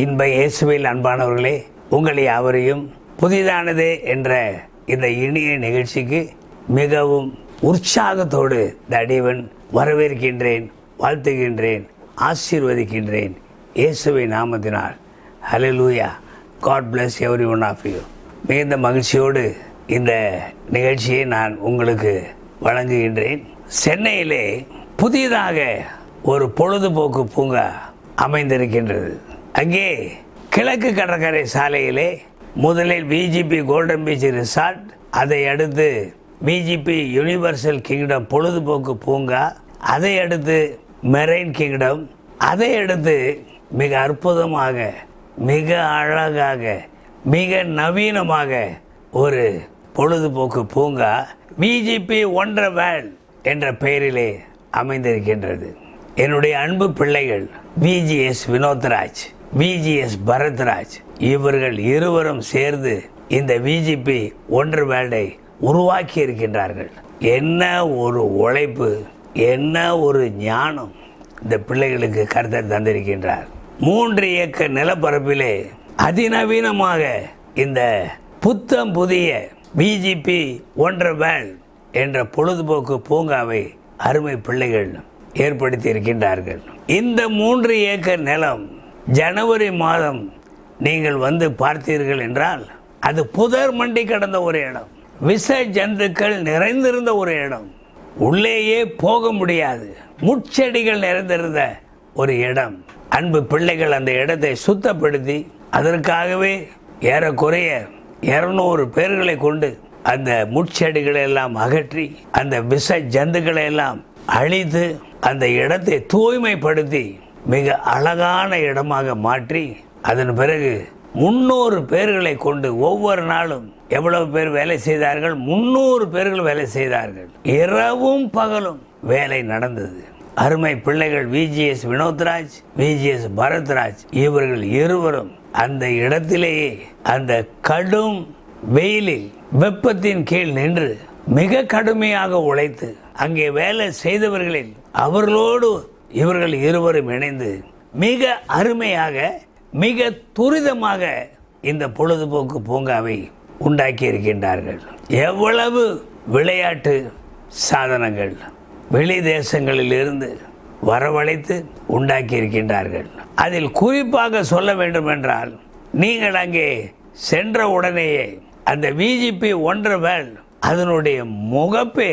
இன்ப இயேசுவில் அன்பானவர்களே உங்களை அவரையும் புதிதானது என்ற இந்த இனிய நிகழ்ச்சிக்கு மிகவும் உற்சாகத்தோடு தடிவன் வரவேற்கின்றேன் வாழ்த்துகின்றேன் ஆசீர்வதிக்கின்றேன் இயேசுவை நாமத்தினால். ஹalleluya God bless every one of you மிகுந்த மகிழ்ச்சியோடு இந்த நிகழ்ச்சியை நான் உங்களுக்கு வழங்குகின்றேன். சென்னையிலே புதிதாக ஒரு பொழுதுபோக்கு பூங்கா அமைந்திருக்கின்றது. அங்கே கிழக்கு கடற்கரை சாலையிலே முதலில் பிஜிபி கோல்டன் பீச் ரிசார்ட் அதை அடுத்து பிஜிபி யுனிவர்சல் கிங்டம் பொழுதுபோக்கு பூங்கா அதை அடுத்து மெரைன் கிங்டம் அதை அடுத்து மிக அற்புதமாக மிக அழகாக மிக நவீனமாக ஒரு பொழுதுபோக்கு பூங்கா பிஜிபி ஒன்றரை வேல் என்ற பெயரிலே அமைந்திருக்கின்றது. என்னுடைய அன்பு பிள்ளைகள் விஜிஎஸ் வினோத்ராஜ். விஜிஎஸ் பரத்ராஜ் இவர்கள் இருவரும் சேர்ந்து இந்த விஜிபி ஒன்று வேல்டை உருவாக்கி இருக்கின்றார்கள் என்ன ஒரு உழைப்பு என்ன ஒரு ஞானம் இந்த பிள்ளைகளுக்கு கருத்தர் தந்திருக்கின்றார். மூன்று ஏக்கர் நிலப்பரப்பிலே அதிநவீனமாக இந்த புத்தம் புதிய பிஜிபி ஒன்ற வேல் என்ற பொழுதுபோக்கு பூங்காவை அருமை பிள்ளைகள் ஏற்படுத்தி இருக்கின்றார்கள் இந்த மூன்று ஏக்கர் நிலம் ஜனவரி மாதம் நீங்கள் வந்து பார்த்தீர்கள் என்றால் அது புதர் மண்டி கடந்த ஒரு இடம். விஷ ஜந்துக்கள் நிறைந்திருந்த ஒரு இடம். உள்ளேயே போக முடியாது. முட்செடிகள் நிறைந்திருந்த ஒரு இடம். அன்பு பிள்ளைகள் அந்த இடத்தை சுத்தப்படுத்தி அதற்காகவே ஏறக்குறைய இருநூறு பேர்களை கொண்டு அந்த முட்செடிகளை எல்லாம் அகற்றி அந்த விஷ ஜந்துக்களை எல்லாம் அழித்து அந்த இடத்தை தூய்மைப்படுத்தி மிக அழகான இடமாக மாற்றி அதன் பிறகு முன்னூறு பேர்களை கொண்டு ஒவ்வொரு நாளும் எவ்வளவு பேர் வேலை செய்தார்கள்? முன்னூறு பேர்கள் வேலை செய்தார்கள். இரவும் பகலும் வேலை நடந்தது. அருமை பிள்ளைகள் விஜிஎஸ் வினோத்ராஜ் விஜிஎஸ் பரத்ராஜ் இவர்கள் இருவரும் அந்த இடத்திலேயே அந்த கடும் வெயிலில் வெப்பத்தின் கீழ் நின்று மிக கடுமையாக உழைத்து அங்கே வேலை செய்தவர்களில் அவர்களோடு இவர்கள் இருவரும் இணைந்து மிக அருமையாக மிக துரிதமாக இந்த பொழுதுபோக்கு பூங்காவை உண்டாக்கி இருக்கின்றார்கள். எவ்வளவு விளையாட்டு சாதனங்கள் வெளி தேசங்களில் இருந்து வரவழைத்து உண்டாக்கி இருக்கின்றார்கள். அதில் குறிப்பாக சொல்ல வேண்டும் என்றால் நீங்கள் அங்கே சென்ற உடனேயே அந்த விஜிபி ஒன்றரை அதனுடைய முகப்பே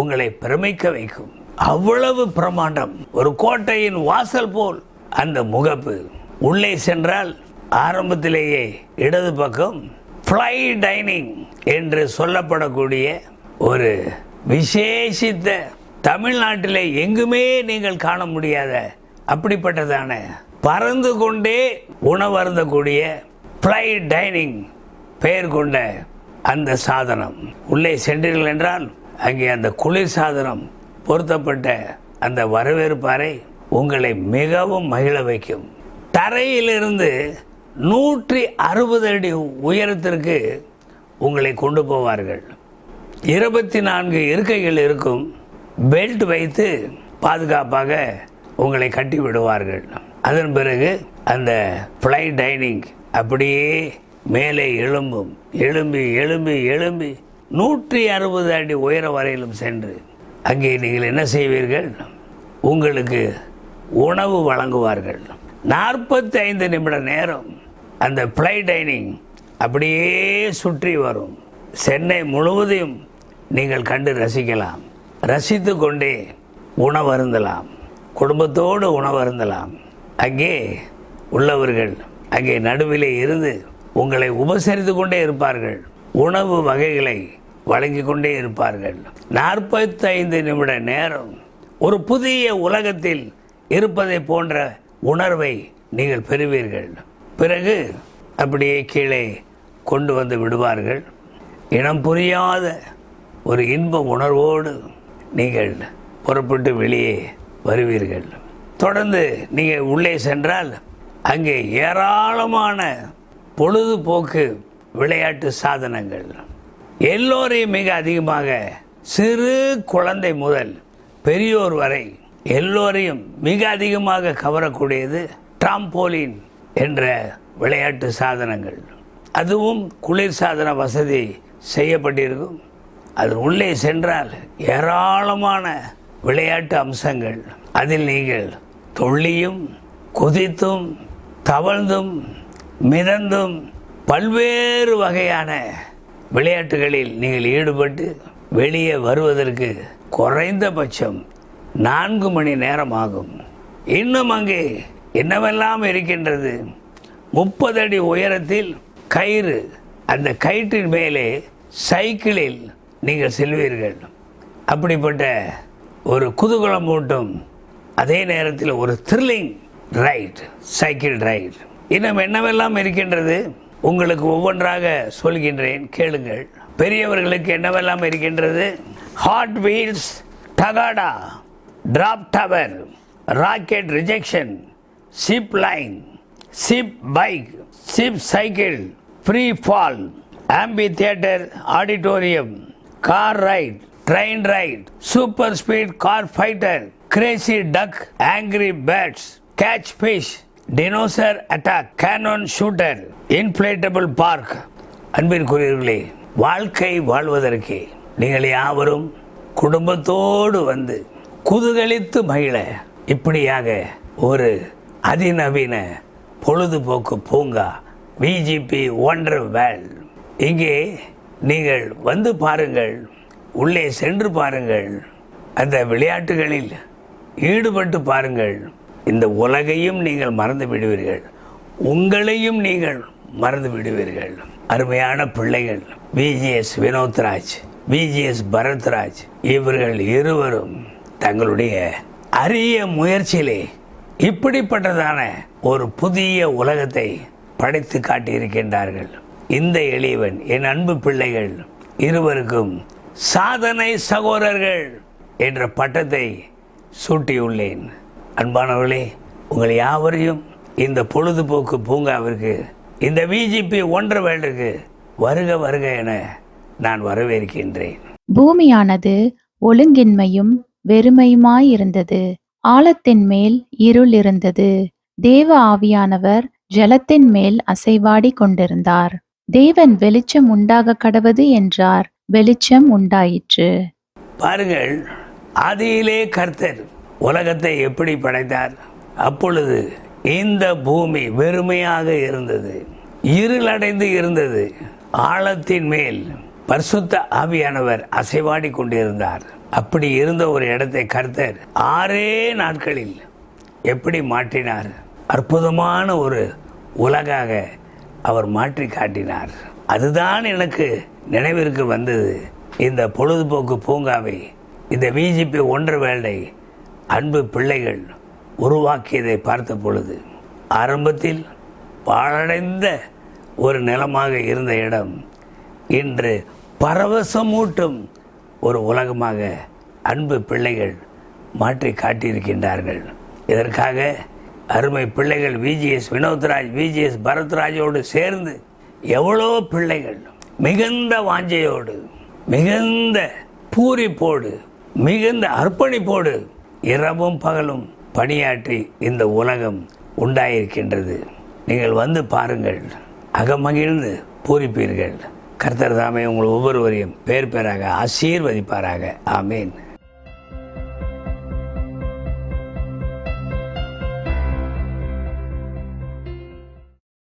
உங்களை பிரமிக்க வைக்கும். அவ்வளவு பிரமாண்டம். ஒரு கோட்டையின் வாசல் போல் அந்த முகப்பு. உள்ளே சென்றால் ஆரம்பத்திலேயே இடது பக்கம் ஃப்ளை டைனிங் என்று சொல்லப்படக்கூடிய ஒரு விசேஷித்த தமிழ்நாட்டிலே எங்குமே நீங்கள் காண முடியாத அப்படிப்பட்டதான பறந்து கொண்டே உணவருந்தக்கூடிய ஃப்ளை டைனிங் பெயர் கொண்ட அந்த சாதனம். உள்ளே சென்றீர்கள் என்றால் அங்கே அந்த குளிர் சாதனம் பொருத்தப்பட்ட அந்த வரவேற்பு உங்களை மிகவும் மகிழ வைக்கும். தரையிலிருந்து நூற்றி அறுபது அடி உயரத்திற்கு உங்களை கொண்டு போவார்கள். இருபத்தி நான்கு இருக்கைகள் இருக்கும். பெல்ட் வைத்து பாதுகாப்பாக உங்களை கட்டி விடுவார்கள். அதன் பிறகு அந்த ஃப்ளை டைனிங் அப்படியே மேலே எழும்பும். எழும்பி எழும்பி எழும்பி நூற்றி அறுபது அடி உயர வரையிலும் சென்று அங்கே நீங்கள் என்ன செய்வீர்கள்? உங்களுக்கு உணவு வழங்குவார்கள். நாற்பத்தி ஐந்து நிமிட நேரம் அந்த ஃப்ளை டைனிங் அப்படியே சுற்றி வரும். சென்னை முழுவதையும் நீங்கள் கண்டு ரசிக்கலாம். ரசித்து கொண்டே உணவருந்தலாம். குடும்பத்தோடு உணவருந்தலாம். அங்கே உள்ளவர்கள் அங்கே நடுவிலே இருந்து உங்களை உபசரித்து கொண்டே இருப்பார்கள். உணவு வகைகளை வழங்கி கொண்டே இருப்பார்கள். நாற்பத்தைந்து நிமிட நேரம் ஒரு புதிய உலகத்தில் இருப்பதை போன்ற உணர்வை நீங்கள் பெறுவீர்கள். பிறகு அப்படியே கீழே கொண்டு வந்து விடுவார்கள். இனம் புரியாத ஒரு இன்ப உணர்வோடு நீங்கள் புறப்பட்டு வெளியே வருவீர்கள். தொடர்ந்து நீங்கள் உள்ளே சென்றால் அங்கே ஏராளமான பொழுதுபோக்கு விளையாட்டு சாதனங்கள் எல்லோரையும் மிக அதிகமாக சிறு குழந்தை முதல் பெரியோர் வரை எல்லோரையும் மிக அதிகமாக கவரக்கூடியது ட்ராம்போலின் என்ற விளையாட்டு சாதனங்கள். அதுவும் குளிர் சாதன வசதி செய்யப்பட்டிருக்கும். அது உள்ளே சென்றால் ஏராளமான விளையாட்டு அம்சங்கள். அதில் நீங்கள் தொள்ளியும் குதித்தும் தவழ்ந்தும் மிதந்தும் பல்வேறு வகையான விளையாட்டுகளில் நீங்கள் ஈடுபட்டு வெளியே வருவதற்கு குறைந்தபட்சம் நான்கு மணி நேரம் ஆகும். இன்னும் அங்கே என்னவெல்லாம் இருக்கின்றது? முப்பது அடி உயரத்தில் கயிறு. அந்த கயிற்றின் மேலே சைக்கிளில் நீங்கள் செல்வீர்கள். அப்படிப்பட்ட ஒரு குதூகலம் மூட்டும் அதே நேரத்தில் ஒரு த்ரில்லிங் ரைட் சைக்கிள் ரைட் இன்னும் என்னவெல்லாம் இருக்கின்றது? உங்களுக்கு ஒவ்வொன்றாக சொல்கின்றேன் கேளுங்கள். பெரியவர்களுக்கு என்னவெல்லாம் இருக்கின்றது? Hot Wheels Tagada drop tower rocket rejection zip line zip bike zip cycle free fall amphitheatre auditorium car ride train ride super speed car fighter crazy duck Angry Birds catch fish dinosaur attack cannon shooter inflatable park அன்பிற்குரியவர்களே வாழ்க்கை வாழ்வதற்கு நீங்கள் யாவரும் குடும்பத்தோடு வந்து குதூகலித்து மகிழ இப்படியாக ஒரு அதிநவீன பொழுதுபோக்கு பூங்கா விஜிபி ஒண்டர் வேல் இங்கே நீங்கள் வந்து பாருங்கள் உள்ளே சென்று பாருங்கள். அந்த விளையாட்டுகளில் ஈடுபட்டு பாருங்கள். இந்த உலகையும் நீங்கள் மறந்து விடுவீர்கள். உங்களையும் நீங்கள் மறந்து விடுவீர்கள். அருமையான பிள்ளைகள் விஜிஎஸ் வினோத்ராஜ் விஜிஎஸ் பரத்ராஜ் இவர்கள் இருவரும் தங்களுடைய அரிய முயற்சியிலே இப்படிப்பட்டதான ஒரு புதிய உலகத்தை படைத்து காட்டியிருக்கின்றார்கள். இந்த எளியவன் என் அன்பு பிள்ளைகள் இருவருக்கும் சாதனை சகோதரர்கள் என்ற பட்டத்தை சூட்டியுள்ளேன். அன்பானவர்களே உங்கள் யாவரையும் இந்த பொழுதுபோக்கு பூங்காவிற்கு இந்த விஜிபி ஒன்றரை வேல்டுக்கு வருக வருக என நான் வரவேற்கின்றேன். பூமியானது ஒழுங்கின்மையும் வெறுமையுமாயிருந்தது. ஆழத்தின் மேல் இருள் இருந்தது. தேவ ஆவியானவர் ஜலத்தின் மேல் அசைவாடி கொண்டிருந்தார். தேவன் வெளிச்சம் உண்டாக கடவது என்றார். வெளிச்சம் உண்டாயிற்று. பாருங்கள் ஆதியிலே கர்த்தர் உலகத்தை எப்படி படைத்தார்? அப்பொழுது இந்த பூமி வெறுமையாக இருந்தது. இருளடைந்து இருந்தது. ஆழத்தின் மேல் பரிசுத்த ஆவியானவர் அசைவாடி கொண்டிருந்தார். அப்படி இருந்த ஒரு இடத்தை கர்த்தர் ஆறே நாட்களில் எப்படி மாற்றினார்? அற்புதமான ஒரு உலகாக அவர் மாற்றி காட்டினார். அதுதான் எனக்கு நினைவிற்கு வந்தது. இந்த பொழுதுபோக்கு பூங்காவை இந்த விஜிபி ஒன்றரை வேலை அன்பு பிள்ளைகள் உருவாக்கியதை பார்த்த பொழுது ஆரம்பத்தில் பாழடைந்த ஒரு நிலமாக இருந்த இடம் இன்று பரவசமூட்டும் ஒரு உலகமாக அன்பு பிள்ளைகள் மாற்றி காட்டியிருக்கின்றார்கள். இதற்காக அருமை பிள்ளைகள் விஜிஎஸ் வினோத்ராஜ் விஜிஎஸ் பரத்ராஜோடு சேர்ந்து எவ்வளோ பிள்ளைகள் மிகுந்த வாஞ்சையோடு மிகுந்த பூரிப்போடு மிகுந்த அர்ப்பணிப்போடு இரவும் பகலும் பணியாற்றி இந்த உலகம் உண்டாயிருக்கின்றது. நீங்கள் வந்து பாருங்கள் அகமகிழ்ந்து பூரிப்பீர்கள். கர்த்தர் தாமே உங்கள் ஒவ்வொருவரையும் பேர் பேராக ஆசீர்வதிப்பாராக. ஆமீன்.